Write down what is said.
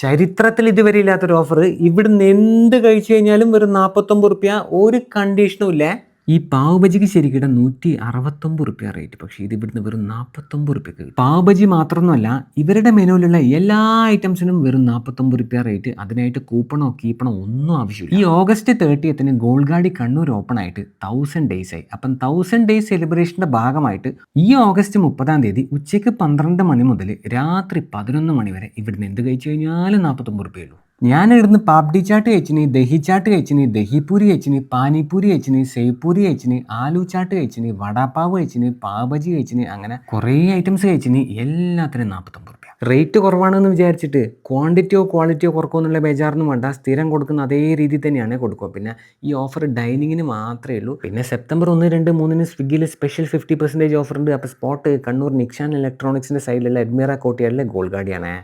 ചരിത്രത്തിൽ ഇതുവരെ ഇല്ലാത്തൊരു ഓഫർ ഇവിടുന്ന് എന്ത് കഴിച്ചു കഴിഞ്ഞാലും വെറും നാൽപ്പത്തൊമ്പത് റുപ്യ ഒരു കണ്ടീഷനും ഇല്ലേ. ഈ പാവ് ബജിക്ക് ശരിക്കും നൂറ്റി അറുപത്തൊമ്പത് റുപ്യ റേറ്റ് പക്ഷേ ഇത് ഇവിടുന്ന് വെറും നാൽപ്പത്തൊമ്പത് റുപ്യക്ക് പാവ് ബജി മാത്രമൊന്നുമല്ല ഇവരുടെ മെനുവിലുള്ള എല്ലാ ഐറ്റംസിനും വെറും നാൽപ്പത്തൊമ്പത് റുപ്യ റേറ്റ് അതിനായിട്ട് കൂപ്പണോ കീപ്പണോ ഒന്നും ആവശ്യമില്ല. ഈ ഓഗസ്റ്റ് തേർട്ടിയത്തിന് ഗോൾഗാഡി കണ്ണൂർ ഓപ്പൺ ആയിട്ട് തൗസൻഡ് ഡേയ്സ് ആയി. അപ്പം തൗസൻഡ് ഡേയ്സ് സെലിബ്രേഷന്റെ ഭാഗമായിട്ട് ഈ ഓഗസ്റ്റ് മുപ്പതാം തീയതി ഉച്ചയ്ക്ക് പന്ത്രണ്ട് മണി മുതൽ രാത്രി പതിനൊന്ന് മണി വരെ ഇവിടുന്ന് എന്ത് കഴിച്ചു കഴിഞ്ഞാലും നാൽപ്പത്തൊമ്പത് റുപ്യയുള്ളൂ ഞാൻ ഇവിടുന്ന് പാപ്ഡി ചാട്ട് കഴിച്ചിന് ദഹി ചാട്ട് കഴിച്ചിന് ദഹിപൂരി കഴിച്ചിന് പാനിപൂരി കഴിച്ചിന് സേപ്പൂരി കഴിച്ചിന് ആലു ചാട്ട് കഴിച്ചിന് വടാപ്പാവ് കഴിച്ചിന് പാവജി കഴിച്ചിന് അങ്ങനെ കുറേ ഐറ്റംസ് കഴിച്ചിന് എല്ലാത്തിനും നാൽപ്പത്തൊമ്പത് രൂപ റേറ്റ് കുറവാണെന്ന് വിചാരിച്ചിട്ട് ക്വാണ്ടിറ്റിയോ ക്വാളിറ്റിയോ കുറക്കുമോ എന്നുള്ള ബേജാറൊന്നും വേണ്ട. സ്ഥിരം കൊടുക്കുന്ന അതേ രീതിയിൽ തന്നെയാണ് കൊടുക്കുക. പിന്നെ ഈ ഓഫർ ഡൈനിങ്ങിന് മാത്രമേ ഉള്ളൂ. പിന്നെ സെപ്റ്റംബർ ഒന്ന് രണ്ട് മൂന്നിന് സ്വിഗ്ഗിയിൽ സ്പെഷ്യൽ ഫിഫ്റ്റി പെർസെന്റേജ് ഓഫർ ഉണ്ട്. അപ്പോൾ സ്പോട്ട് കണ്ണൂർ നിക്ഷാൻ ഇലക്ട്രോണിക്സിന്റെ സൈഡിലുള്ള അഡ്മിറ കോട്ടിയാടിലെ ഗോൾഗാഡിയാണ്